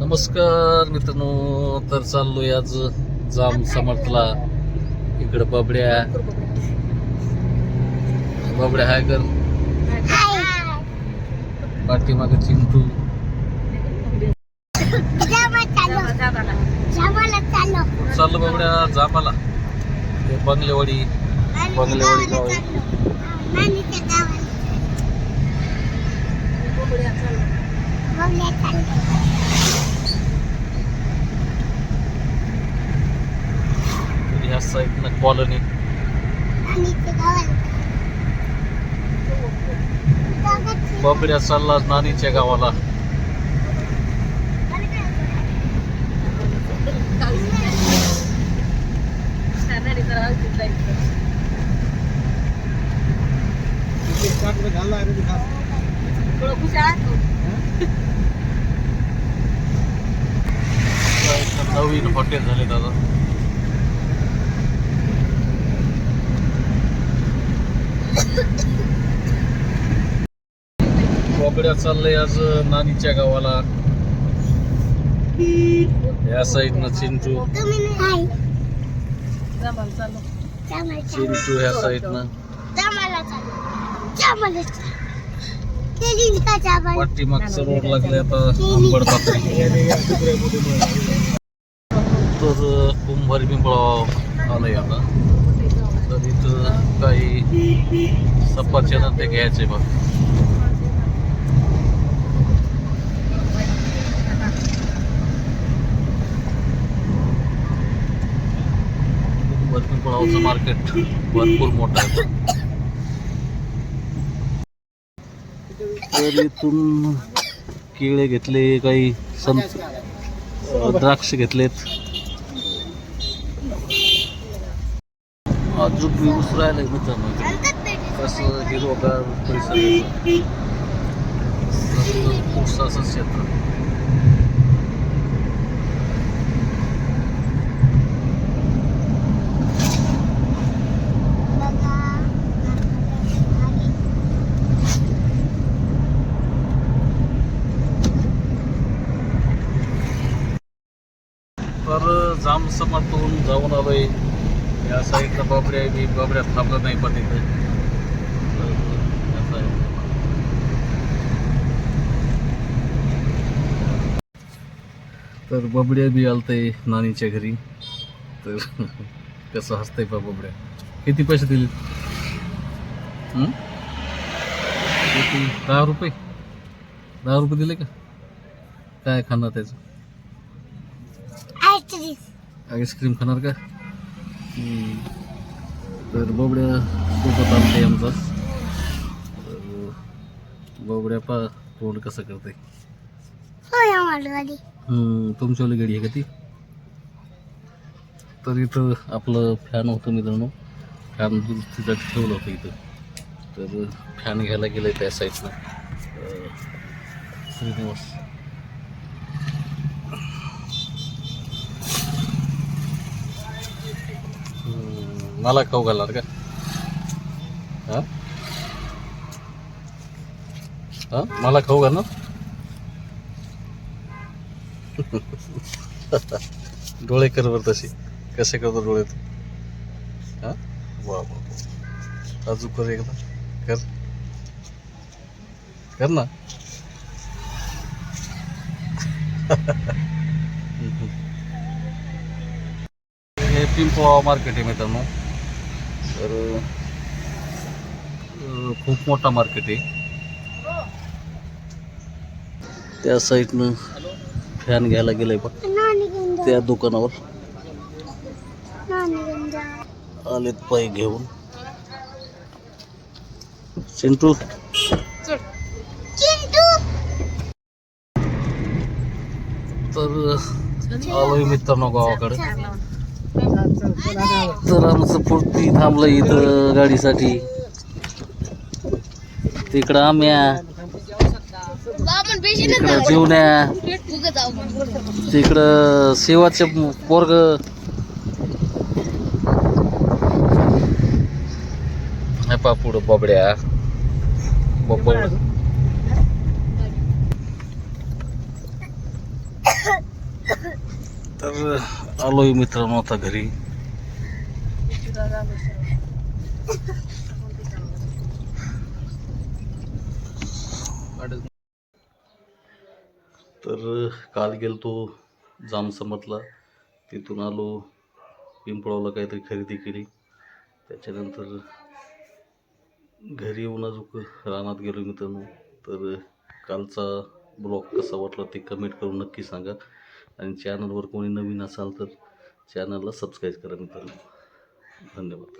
नमस्कार मित्रांनो तर चाललोय आज जाम समर्थला. इकडं बाबड्या. बाबड्या हाय कर. पाठीमाग चिंटू. चाललो बाबड्या जामाला. बंगलेवाडी बंगलेवाडी गाव आहे. तर ह्या साईडनं कॉलनी बबड्या चालला नानीच्या गावाला. नवीन हॉटेल झाले दादा. बबड्या चाललंय आज नानीच्या गावाला. या साईडनं चिंचू. चिंचू ह्या साईडनं. मागचं रोड लागले आता आंबड तर कुंभार पिंपळा आलंय आता. तर इथं काही सफरचंद ते घ्यायचे बघ. कुंभार मार्केट भरपूर मोठं आहे. तर इथून केळे घेतले काही संत द्राक्ष घेतलेत. अजून मी राहिलंय मित्रांनो कसं हिरवगार परिसर आहे. रस्त्यावर क्षेत्र तर जाम समातून जाऊन आलोय. या साईडला बाबड्या मी बाबड्या थांबलं नाही पण इथे. तर बबड्या बी आलतंय नानीच्या घरी. तर कसं हसतंय पा बबड्या किती पैसे दिले? किती? दहा रुपये. दहा रुपये दिले का? काय खाणार त्याचं? आईस्क्रीम खाणार का. तर बबड्या सोबत आमचे आमचा. बबड्या पा तोंड कसं करते तुमच्यावाली गाडी आहे का ती? तर इथं आपलं फॅन होतं मित्रांनो. फॅन दुरुस्तीसाठी ठेवलं होतं इथं. तर फॅन घ्यायला गेलं त्या साईडनं श्रीनिवास. मला खाऊ घालणार का? हा? हा? मला खाऊ घालणार? डोळे कर बरं तशी. कसे करतो डोळे तू? हा? वा वा अजून कर एकदा. कर. कर ना. हे पिंपवा मार्केट आहे मित्रांनो. तर खूप मोठा मार्केट आहे. त्या साईडनं फॅन घ्यायला गेलाय बघ. त्या दुकानावर. आलेत पाय घेऊन. चिंटू. तर आलोय मित्रांनो गावाकडे. तर आमचं पुरती थांबलं इथं गाडीसाठी. तिकडं आम्या तिकडं जीवन्या तिकडं सेवाचे पोरग. हे बबड्या. बबड तर आलोय मित्रांनो आता घरी. तर काल गेलतो जामसमतला. तिथून आलो पिंपळावला काहीतरी खरेदी केली. त्याच्यानंतर घरी येऊन अजून रानात गेलो मित्रांनो. तर कालचा ब्लॉग कसा वाटला ते कमेंट करून नक्की सांगा. आणि चॅनलवर कोणी नवीन असाल तर चॅनलला सबस्क्राईब करा मित्रांनो. धन्यवाद.